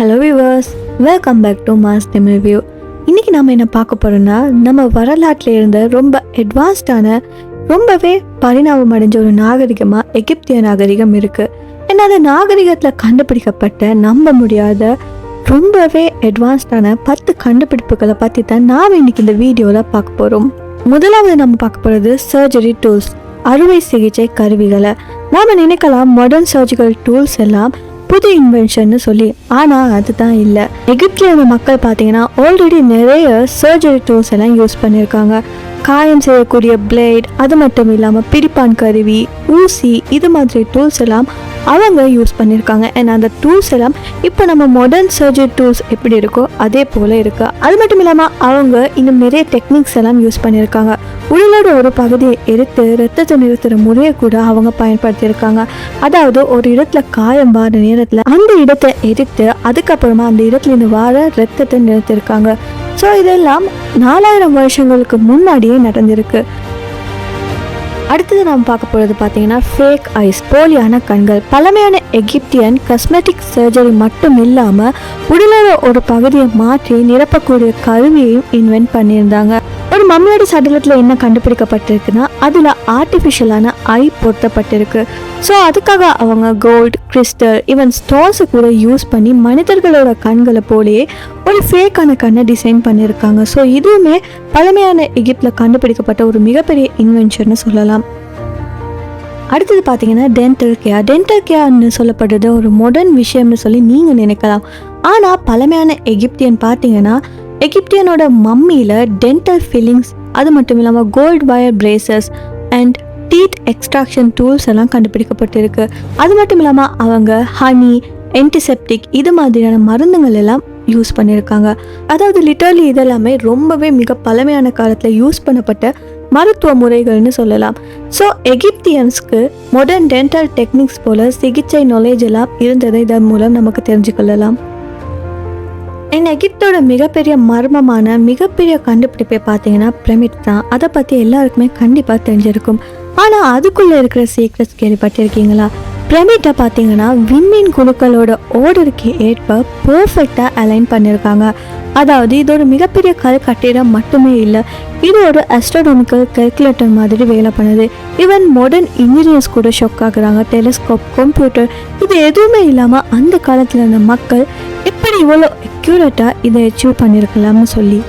Hello viewers welcome back to mass Tamil view இன்றைக்கி நம்ம என்ன பார்க்க போகிறோம்னா நம்ம வரலாற்றில் இருந்த ரொம்ப அட்வான்ஸ்டான ரொம்பவே பரிணாமம் அடைஞ்ச ஒரு நாகரிகமாக எகிப்திய நாகரிகம் இருக்குது ஏன்னா அந்த நாகரிகத்தில் கண்டுபிடிக்கப்பட்ட நம்ப முடியாத ரொம்பவே அட்வான்ஸ்டான பத்து கண்டுபிடிப்புகளை பற்றி தான் நாம் இன்னைக்கு இந்த வீடியோவில் பார்க்க போகிறோம் முதலாவது நம்ம பார்க்க போகிறது சர்ஜரி டூல்ஸ் அறுவை சிகிச்சை கருவிகளை. நாம் நினைக்கலாம் மாடர்ன் சர்ஜிக்கல் டூல்ஸ் எல்லாம் புது இன்வென்ஷன்னு சொல்லி. ஆனால் அதுதான் இல்லை. எகிப்தில் இருந்த மக்கள் பார்த்தீங்கன்னா ஆல்ரெடி நிறைய சர்ஜரி டூல்ஸ் எல்லாம் யூஸ் பண்ணியிருக்காங்க காயம் செய்யக்கூடிய பிளேட் அது மட்டும் இல்லாமல் பிடிப்பான் கருவி ஊசி இது மாதிரி டூல்ஸ் எல்லாம் அவங்க யூஸ் பண்ணியிருக்காங்க அண்ட் அந்த டூல்ஸ் எல்லாம் இப்போ நம்ம மாடர்ன் சர்ஜரி டூல்ஸ் எப்படி இருக்கோ அதே போல் இருக்கு. அது மட்டும் இல்லாமல் அவங்க இன்னும் நிறைய டெக்னிக்ஸ் எல்லாம் யூஸ் பண்ணியிருக்காங்க உடலோட ஒரு பகுதியை எடுத்து ரத்தத்தை நிறுத்துகிற முறையை கூட அவங்க பயன்படுத்தியிருக்காங்க. அதாவது ஒரு இடத்துல காயம் வார நேரத்தில் அந்த இடத்தை எடுத்து அதுக்கப்புறமா அந்த இடத்துல இருந்து வார ரத்தத்தை நிறுத்தியிருக்காங்க. ஸோ இதெல்லாம் நாலாயிரம் வருஷங்களுக்கு முன்னாடியே நடந்திருக்கு. அடுத்தது நாம் பார்க்க போகிறது பார்த்தீங்கன்னா ஃபேக் ஐஸ் போலியான கண்கள். பழமையான எகிப்தியன் கஸ்மெட்டிக் சர்ஜரி மட்டும் இல்லாமல் உடலோட ஒரு பகுதியை மாற்றி நிரப்பக்கூடிய கருவியையும் இன்வென்ட் பண்ணியிருந்தாங்க. மம்மியோட சடலத்தில் என்ன கண்டுபிடிக்கப்பட்டிருக்குன்னா அதில் ஆர்டிஃபிஷியலான ஐ பொருத்தப்பட்டிருக்கு. ஸோ அதுக்காக அவங்க கோல்டு கிறிஸ்டல் ஈவன் ஸ்டோன்ஸை கூட யூஸ் பண்ணி மனிதர்களோட கண்களை போலேயே ஒரு ஃபேக்கான கண்ணை டிசைன் பண்ணியிருக்காங்க ஸோ இதுவுமே பழமையான எகிப்தில் கண்டுபிடிக்கப்பட்ட ஒரு மிகப்பெரிய இன்வென்ஷன்னு சொல்லலாம். அடுத்தது பார்த்தீங்கன்னா டென்டல் கேர் டென்டல் கேர்னு சொல்லப்படுறது ஒரு மாடர்ன் விஷயம்னு சொல்லி நீங்கள் நினைக்கலாம். ஆனால் பழமையான எகிப்தியன் பார்த்தீங்கன்னா எகிப்டியனோட மம்மியில் டென்டல் ஃபில்லிங்ஸ் அது மட்டும் இல்லாமல் gold wire braces and teeth extraction tools எல்லாம் கண்டுபிடிக்கப்பட்டிருக்கு. அது மட்டும் இல்லாமல் அவங்க ஹனி என்டிசெப்டிக் இது மாதிரியான மருந்துகள் எல்லாம் யூஸ் பண்ணியிருக்காங்க அதாவது லிட்டரலி இதெல்லாமே ரொம்பவே மிக பழமையான காலத்தில் யூஸ் பண்ணப்பட்ட மருத்துவ முறைகள்னு சொல்லலாம். ஸோ எகிப்தியன்ஸ்க்கு மாடர்ன் டென்டல் டெக்னிக்ஸ் போல சிகிச்சை நாலேஜ் எல்லாம் இருந்ததை இதன் மூலம் நமக்கு தெரிஞ்சுக்கொள்ளலாம் என் எகிப்தோட மிகப்பெரிய மர்மமான மிகப்பெரிய கண்டுபிடிப்பை பார்த்தீங்கன்னா பிரமிட் தான். அதை பற்றி எல்லாருக்குமே கண்டிப்பாக தெரிஞ்சிருக்கும். ஆனால் அதுக்குள்ளே இருக்கிற சீக்ரெட்ஸ் கேள்விப்பட்டிருக்கீங்களா? பிரமிட்டை பார்த்தீங்கன்னா விண்மீன் குழுக்களோட ஓர்டருக்கு ஏற்ப பர்ஃபெக்டாக அலைன் பண்ணியிருக்காங்க அதாவது இது ஒரு மிகப்பெரிய கல் கட்டிடம் மட்டுமே இல்லை இது ஒரு அஸ்ட்ரானமிக்கல் கல்குலேட்டர் மாதிரி வேலை பண்ணுது. ஈவன் மாடர்ன் இன்ஜினியர்ஸ் கூட ஷாக் ஆகுறாங்க. டெலிஸ்கோப் கம்ப்யூட்டர் இது எதுவுமே இல்லாமல் அந்த காலத்தில் இருந்த மக்கள் இவ்வளோ அக்யூரேட்டாக இதை அச்சீவ் பண்ணியிருக்கலாம்னு சொல்லி.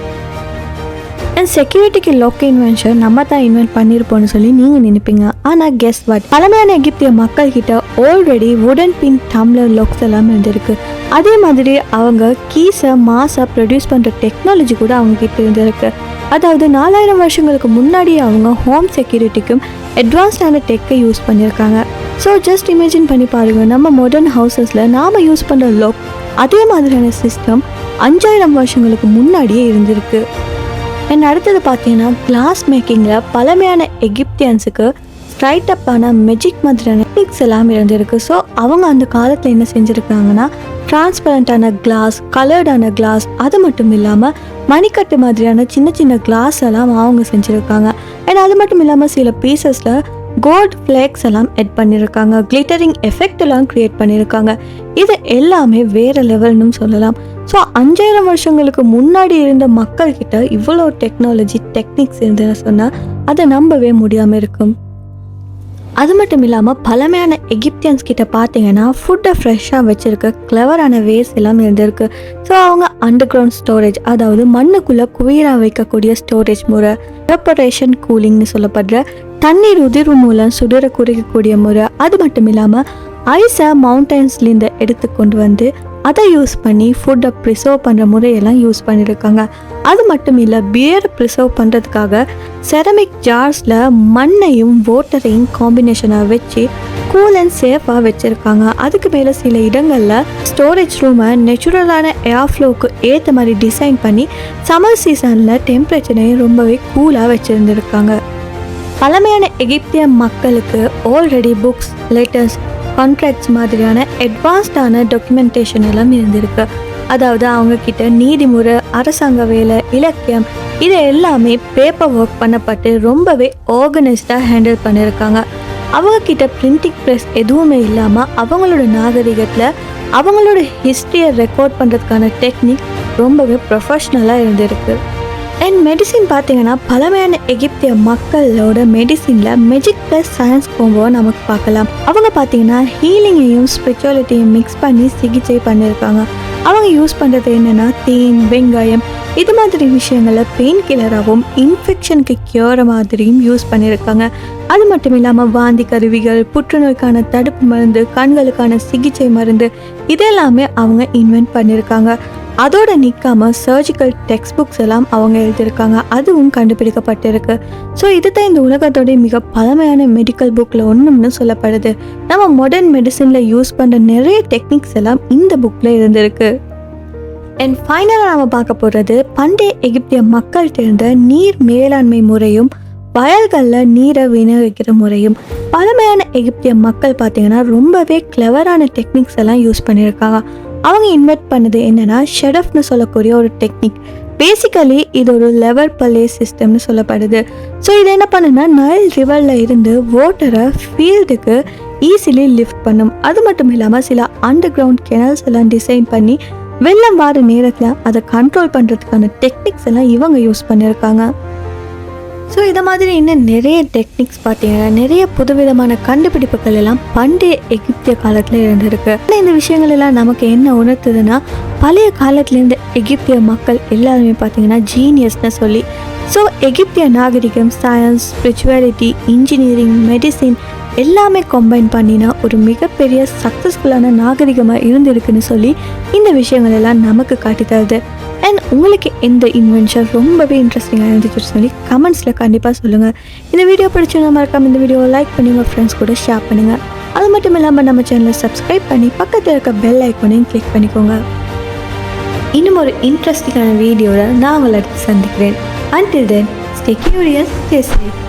அண்ட் செக்யூரிட்டிக்கு லோக்க இன்வென்ஷன் நம்ம தான் இன்வென்ட் பண்ணியிருப்போம்னு சொல்லி நீங்கள் நினைப்பீங்க. ஆனால் கெஸ் வாட் பழமையான எகிப்திய மக்கள் கிட்ட ஆல்ரெடி வுடன் பின் டம்ளர் லோக்ஸ் எல்லாம் இருந்திருக்கு. அதே மாதிரி அவங்க கீஸை மாஸை ப்ரொடியூஸ் பண்ணுற டெக்னாலஜி கூட அவங்க கிட்ட இருந்திருக்கு. அதாவது நாலாயிரம் வருஷங்களுக்கு முன்னாடி அவங்க ஹோம் செக்யூரிட்டிக்கும் அட்வான்ஸ்டான டெக்கை யூஸ் பண்ணியிருக்காங்க ஸோ ஜஸ்ட் இமேஜின் பண்ணி பாருங்க நம்ம மாடர்ன் ஹவுசஸில் நாம் யூஸ் பண்ணுற லாக் அதே மாதிரியான சிஸ்டம் அஞ்சாயிரம் வருஷங்களுக்கு முன்னாடியே இருந்திருக்கு. அண்ட் அடுத்தது பார்த்தீங்கன்னா கிளாஸ் மேக்கிங்கில் பழமையான எகிப்தியன்ஸுக்கு ஸ்ட்ரைட் அப்பான மெஜிக் மாதிரியான டெக்னிக்ஸ் எல்லாம் இருந்திருக்கு. ஸோ அவங்க அந்த காலத்தில் என்ன செஞ்சுருக்காங்கன்னா டிரான்ஸ்பரண்டான கிளாஸ் கலர்டான கிளாஸ் அது மட்டும் இல்லாமல் மணிக்கட்டு மாதிரியான சின்ன சின்ன கிளாஸ் எல்லாம் அவங்க செஞ்சுருக்காங்க. அண்ட் அது மட்டும் இல்லாமல் சில பீசஸில் கோல்ட் ஃப்ளேக்ஸ் எல்லாம் எட் பண்ணியிருக்காங்க கிளிட்டரிங் எஃபெக்ட் எல்லாம் க்ரியேட் பண்ணியிருக்காங்க இது எல்லாமே வேறு லெவல்னு சொல்லலாம். ஸோ அஞ்சாயிரம் வருஷங்களுக்கு முன்னாடி இருந்த மக்கள்கிட்ட இவ்வளோ டெக்னாலஜி டெக்னிக்ஸ் இருந்ததுன்னு சொன்னால் அதை நம்பவே முடியாமல் இருக்கும். அது மட்டும் இல்லாமல் பழமையான எகிப்தியன்ஸ் கிட்ட பார்த்தீங்கன்னா ஃபுட்டை ஃப்ரெஷ்ஷாக வச்சுருக்க கிளவரான வேஸ் எல்லாம் இருந்திருக்கு. ஸோ அவங்க அண்டர் கிரவுண்ட் ஸ்டோரேஜ் அதாவது மண்ணுக்குள்ளே குவியராக வைக்கக்கூடிய ஸ்டோரேஜ் முறை எவாபரேஷன் கூலிங்னு சொல்லப்படுற தண்ணீர் உதிர்வு மூலம் சுடர குறைக்கக்கூடிய முறை அது மட்டும் இல்லாமல் ஐஸை மவுண்டன்ஸ்லேருந்து எடுத்து கொண்டு வந்து அதை யூஸ் பண்ணி ஃபுட்டை ப்ரிசர்வ் பண்ணுற முறையெல்லாம் யூஸ் பண்ணியிருக்காங்க அது மட்டும் இல்லை பியரை ப்ரிசர்வ் பண்ணுறதுக்காக செரமிக் ஜார்ஸில் மண்ணையும் வாட்டரையும் காம்பினேஷனாக வச்சு கூல் அண்ட் சேஃபாக வச்சுருக்காங்க. அதுக்கு மேலே சில இடங்களில் ஸ்டோரேஜ் ரூமை நேச்சுரலான ஏர் ஃப்ளோவுக்கு ஏற்ற மாதிரி டிசைன் பண்ணி சம்மர் சீசனில் டெம்பரேச்சரையும் ரொம்பவே கூலாக வச்சுருந்துருக்காங்க. பழமையான எகிப்திய மக்களுக்கு ஆல்ரெடி புக்ஸ் லெட்டர்ஸ் கான்ட்ராக்ட்ஸ் மாதிரியான அட்வான்ஸ்டான டாக்குமெண்டேஷன் எல்லாம் இருந்திருக்கு. அதாவது அவங்க கிட்ட நீதிமுறை அரசாங்க வேலை இலக்கியம் இது எல்லாமே பேப்பர் ஒர்க் பண்ணப்பட்டு ரொம்பவே ஆர்கனைஸ்டாக ஹேண்டில் பண்ணியிருக்காங்க அவங்க கிட்ட பிரிண்டிங் ப்ரெஸ் எதுவுமே இல்லாமல் அவங்களோட நாகரிகத்தில் அவங்களோட ஹிஸ்ட்ரியை ரெக்கார்ட் பண்ணுறதுக்கான டெக்னிக் ரொம்பவே ப்ரொஃபஷ்னலாக இருந்திருக்கு. அண்ட் மெடிசின் பார்த்தீங்கன்னா பழமையான எகிப்திய மக்களோட மெடிசினில் மெஜிக் ப்ளஸ் சயின்ஸ் கோம்போ நமக்கு பார்க்கலாம். அவங்க பார்த்தீங்கன்னா ஹீலிங்கையும் ஸ்பிரிச்சுவாலிட்டியும் மிக்ஸ் பண்ணி சிகிச்சை பண்ணியிருக்காங்க அவங்க யூஸ் பண்ணுறது என்னென்னா தேன் வெங்காயம். இது மாதிரி விஷயங்களை பெயின் கில்லராகவும் இன்ஃபெக்ஷனுக்கு கியூர மாதிரியும் யூஸ் பண்ணியிருக்காங்க அது மட்டும் இல்லாமல் வாந்தி கருவிகள் புற்றுநோய்க்கான தடுப்பு மருந்து கண்களுக்கான சிகிச்சை மருந்து இதெல்லாமே அவங்க இன்வென்ட் பண்ணியிருக்காங்க அதோட நிற்காம சர்ஜிக்கல் டெக்ஸ்ட் புக்ஸ் எல்லாம் அவங்க எழுதியிருக்காங்க. அதுவும் கண்டுபிடிக்கப்பட்டிருக்கு. ஸோ இதுதான் இந்த உலகத்தோடைய மிக பழமையான மெடிக்கல் புக்கில் ஒன்றும்னு சொல்லப்படுது. நம்ம மாடர்ன் மெடிசனில் யூஸ் பண்ணுற நிறைய டெக்னிக்ஸ் எல்லாம் இந்த புக்கில் இருந்திருக்கு. அண்ட் ஃபைனலாக நம்ம பார்க்க போகிறது பண்டைய எகிப்திய மக்கள்கிட்ட இருந்த நீர் மேலாண்மை முறையும் வயல்களில் நீரை விநியோகிக்கிற முறையும் பழமையான எகிப்திய மக்கள் பார்த்தீங்கன்னா ரொம்பவே கிளவரான டெக்னிக்ஸ் எல்லாம் யூஸ் பண்ணியிருக்காங்க. அவங்க இன்வெர்ட் பண்ணது என்னென்னா ஷெடஃப்னு சொல்லக்கூடிய ஒரு டெக்னிக் பேசிக்கலி இது ஒரு லெவர் பல்லே சிஸ்டம்னு சொல்லப்படுது. ஸோ இது என்ன பண்ணுன்னா நைல் ரிவரில் இருந்து வாட்டரை ஃபீல்டுக்கு ஈஸிலி லிஃப்ட் பண்ணும். அது மட்டும் இல்லாமல் சில அண்டர் கிரவுண்ட் கெனல்ஸ் எல்லாம் டிசைன் பண்ணி வெள்ளம் வார நேரத்தில் அதை கண்ட்ரோல் பண்ணுறதுக்கான டெக்னிக்ஸ் எல்லாம் இவங்க யூஸ் பண்ணியிருக்காங்க ஸோ இதை மாதிரி இன்னும் நிறைய டெக்னிக்ஸ் பார்த்தீங்கன்னா நிறைய புதுவிதமான கண்டுபிடிப்புகள் எல்லாம் பண்டைய எகிப்திய காலத்தில் இருந்திருக்கு. ஆனால் இந்த விஷயங்கள் எல்லாம் நமக்கு என்ன உணர்த்துதுன்னா பழைய காலத்துலேருந்து எகிப்திய மக்கள் எல்லாருமே பார்த்தீங்கன்னா ஜீனியஸ்னு சொல்லி. ஸோ எகிப்திய நாகரிகம் சயின்ஸ் ஸ்பிரிச்சுவாலிட்டி இன்ஜினியரிங் மெடிசின் எல்லாமே கம்பைன் பண்ணினா ஒரு மிகப்பெரிய சக்ஸஸ்ஃபுல்லான நாகரிகமாக இருந்திருக்குன்னு சொல்லி இந்த விஷயங்கள் எல்லாம் நமக்கு காட்டி தருது. அண்ட் உங்களுக்கு எந்த இன்வென்ஷன் ரொம்பவே இன்ட்ரெஸ்டிங்காக இருந்துச்சுன்னு சொல்லி கமெண்ட்ஸில் கண்டிப்பாக சொல்லுங்கள் இந்த வீடியோ பிடிச்சிருந்தா மறக்காம இந்த வீடியோவை லைக் பண்ணி உங்கள் ஃப்ரெண்ட்ஸ் கூட ஷேர் பண்ணுங்கள் அது மட்டும் இல்லாமல் நம்ம சேனலை சப்ஸ்கிரைப் பண்ணி பக்கத்தில் இருக்க பெல் ஐக்கோனையும் கிளிக் பண்ணிக்கோங்க. இன்னும் ஒரு இன்ட்ரெஸ்டிங்கான வீடியோவில் நான் உங்களை சந்திக்கிறேன். Until then stay curious stay safe